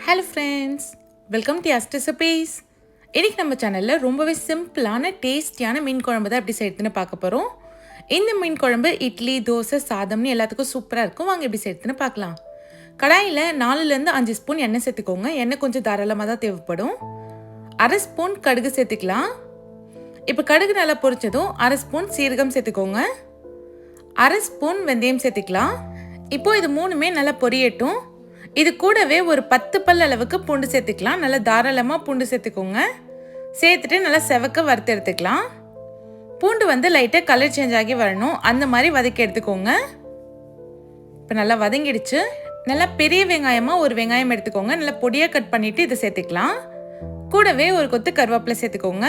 Hello friends welcome to அஸ்ட் recipes இன்றைக்கி நம்ம சேனலில் ரொம்பவே சிம்பிளான டேஸ்டியான மீன் குழம்பு தான் எப்படி செய்யறதுன்னு பார்க்க போகிறோம் இந்த மீன் குழம்பு இட்லி தோசை சாதம்னு எல்லாத்துக்கும் சூப்பராக இருக்கும். வாங்க எப்படி செய்யறதுன்னு பார்க்கலாம். கடாயில் நாலுலேருந்து அஞ்சு ஸ்பூன் எண்ணெய் சேர்த்துக்கோங்க. எண்ணெய் கொஞ்சம் தாராளமாக தான் தேவைப்படும். அரை ஸ்பூன் கடுகு சேர்த்துக்கலாம். இப்போ கடுகு நல்லா பொரிச்சதும் அரை ஸ்பூன் சீரகம் சேர்த்துக்கோங்க. அரை ஸ்பூன் வெந்தயம் சேர்த்துக்கலாம். இப்போது இது மூணுமே நல்லா பொரியட்டும். இது கூடவே ஒரு பத்து பல் அளவுக்கு பூண்டு சேர்த்துக்கலாம். நல்லா தாராளமாக பூண்டு சேர்த்துக்கோங்க. சேர்த்துட்டு நல்லா செவக்க வறுத்து எடுத்துக்கலாம். பூண்டு வந்து லைட்டாக கலர் சேஞ்ச் ஆகி வரணும். அந்த மாதிரி வதக்கி எடுத்துக்கோங்க. இப்போ நல்லா வதங்கிடுச்சு. நல்லா பெரிய வெங்காயமாக ஒரு வெங்காயம் எடுத்துக்கோங்க. நல்லா பொடியாக கட் பண்ணிவிட்டு இதை சேர்த்துக்கலாம். கூடவே ஒரு கொத்து கருவேப்பிலை சேர்த்துக்கோங்க.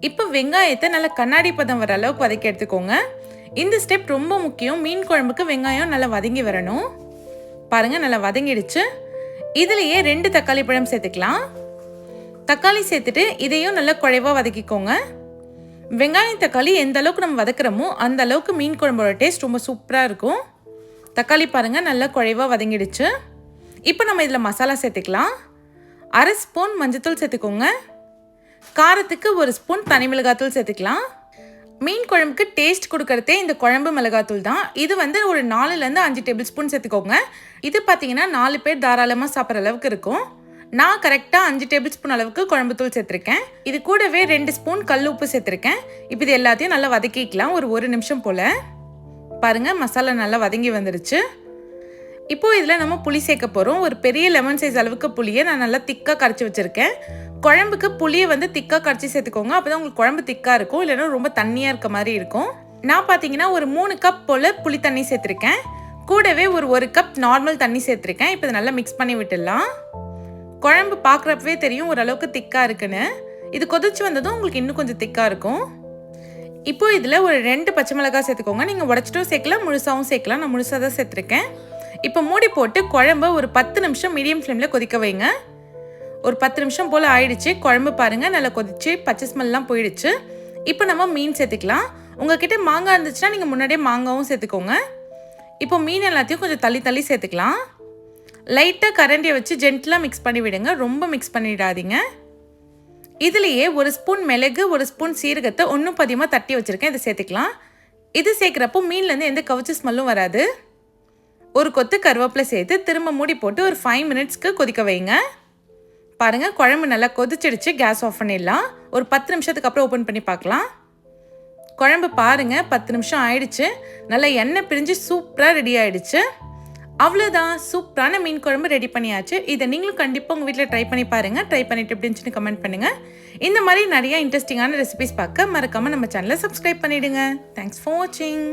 இப்போ வெங்காயத்தை நல்லா கண்ணாடி பதம் வர அளவுக்கு வதக்கி எடுத்துக்கோங்க. இந்த ஸ்டெப் ரொம்ப முக்கியம். மீன் குழம்புக்கு வெங்காயம் நல்லா வதங்கி வரணும். பாருங்கள் நல்லா வதங்கிடுச்சு. இதுலேயே ரெண்டு தக்காளி பழம் சேர்த்துக்கலாம். தக்காளி சேர்த்துட்டு இதையும் நல்லா குழைவாக வதக்கிக்கோங்க. வெங்காயம் தக்காளி எந்த அளவுக்கு நம்ம வதக்குறோமோ அந்த அளவுக்கு மீன் குழம்போட டேஸ்ட் ரொம்ப சூப்பராக இருக்கும். தக்காளி பாருங்கள் நல்லா குழைவாக வதங்கிடுச்சு. இப்போ நம்ம இதில் மசாலா சேர்த்துக்கலாம். அரை ஸ்பூன் மஞ்சத்தூள் சேர்த்துக்கோங்க. காரத்துக்கு ஒரு ஸ்பூன் தனி மிளகாத்தூள் சேர்த்துக்கலாம். மீன் குழம்புக்கு டேஸ்ட் கொடுக்கறதே இந்த குழம்பு மிளகாத்தூள் தான். இது வந்து ஒரு நாலுலேருந்து அஞ்சு டேபிள் ஸ்பூன் சேர்த்துக்கோங்க. இது பார்த்தீங்கன்னா நாலு பேர் தாராளமாக சாப்பிட்ற அளவுக்கு இருக்கும். நான் கரெக்டாக அஞ்சு டேபிள் ஸ்பூன் அளவுக்கு குழம்பு தூள் சேர்த்துருக்கேன். இது கூடவே ரெண்டு ஸ்பூன் கல் உப்பு சேர்த்துருக்கேன். இப்போ இது எல்லாத்தையும் நல்லா வதக்கிக்கலாம். ஒரு ஒரு நிமிஷம் போல். பாருங்கள் மசாலா நல்லா வதங்கி வந்துருச்சு. இப்போது இதில் நம்ம புளி சேர்க்க போகிறோம் ஒரு பெரிய லெமன் சைஸ் அளவுக்கு புளியை நான் நல்லா திக்காக கரைச்சி வச்சுருக்கேன். குழம்புக்கு புளியை வந்து திக்காக கரைச்சி சேர்த்துக்கோங்க. அப்போ தான் உங்களுக்கு குழம்பு திக்காக இருக்கும். இல்லைன்னா ரொம்ப தண்ணியாக இருக்க மாதிரி இருக்கும். நான் பார்த்தீங்கன்னா ஒரு மூணு கப் போல் புளி தண்ணி சேர்த்துருக்கேன். கூடவே ஒரு ஒரு கப் நார்மல் தண்ணி சேர்த்துருக்கேன். இப்போ இதை நல்லா மிக்ஸ் பண்ணி விட்டுடலாம். குழம்பு பார்க்குறப்பவே தெரியும் ஓரளவுக்கு திக்காக இருக்குன்னு. இது கொதிச்சு வந்ததும் உங்களுக்கு இன்னும் கொஞ்சம் திக்காக இருக்கும். இப்போ இதில் ஒரு ரெண்டு பச்சை மிளகாய் சேர்த்துக்கோங்க. நீங்கள் உடச்சிட்டும் சேர்க்கலாம் முழுசாகவும் சேர்க்கலாம். நான் முழுசாக தான் சேர்த்துருக்கேன். இப்போ மூடி போட்டு குழம்ப ஒரு பத்து நிமிஷம் மீடியம் ஃப்ளேமில் கொதிக்க வைங்க. ஒரு பத்து நிமிஷம் போல் ஆயிடுச்சு. குழம்பு பாருங்கள் நல்லா கொதிச்சு பச்சை ஸ்மெல்லாம் போயிடுச்சு. இப்போ நம்ம மீன் சேர்த்துக்கலாம். உங்ககிட்ட மாங்காய் இருந்துச்சுன்னா நீங்கள் முன்னாடியே மாங்காவும் சேர்த்துக்கோங்க. இப்போ மீன் எல்லாத்தையும் கொஞ்சம் தள்ளி தள்ளி சேர்த்துக்கலாம். லைட்டாக கரண்டியை வச்சு ஜென்டிலாக மிக்ஸ் பண்ணி விடுங்க. ரொம்ப மிக்ஸ் பண்ணிடாதீங்க. இதுலேயே ஒரு ஸ்பூன் மிளகு ஒரு ஸ்பூன் சீரகத்தை ஒன்றும் பதியமாக தட்டி வச்சுருக்கேன். இதை சேர்த்துக்கலாம். இது சேர்க்குறப்போ மீன்லேருந்து எந்த கவுச்சி ஸ்மெல்லும் வராது. ஒரு கொத்து கருவேப்பிலை சேர்த்து திரும்ப மூடி போட்டு ஒரு ஃபைவ் மினிட்ஸ்க்கு கொதிக்க வைங்க. பாருங்கள் குழம்பு நல்லா கொதிச்சிடுச்சு. கேஸ் ஆஃப் பண்ணிடலாம். ஒரு பத்து நிமிஷத்துக்கு அப்புறம் ஓப்பன் பண்ணி பார்க்கலாம். குழம்பு பாருங்கள் பத்து நிமிஷம் ஆயிடுச்சு. நல்லா எண்ணெய் பிரிஞ்சு சூப்பராக ரெடி ஆயிடுச்சு. அவ்வளோதான் சூப்பரான மீன் குழம்பு ரெடி பண்ணியாச்சு. இதை நீங்களும் கண்டிப்பாக உங்கள் வீட்டில் ட்ரை பண்ணி பாருங்கள் ட்ரை பண்ணிட்டு எப்படி கமெண்ட் பண்ணுங்கள் இந்த மாதிரி நிறையா இன்ட்ரெஸ்டிங்கான ரெசிபிஸ் பார்க்க மறக்காமல் நம்ம சேனலை சப்ஸ்கிரைப் பண்ணிவிடுங்க தேங்க்ஸ் ஃபார் வாட்சிங்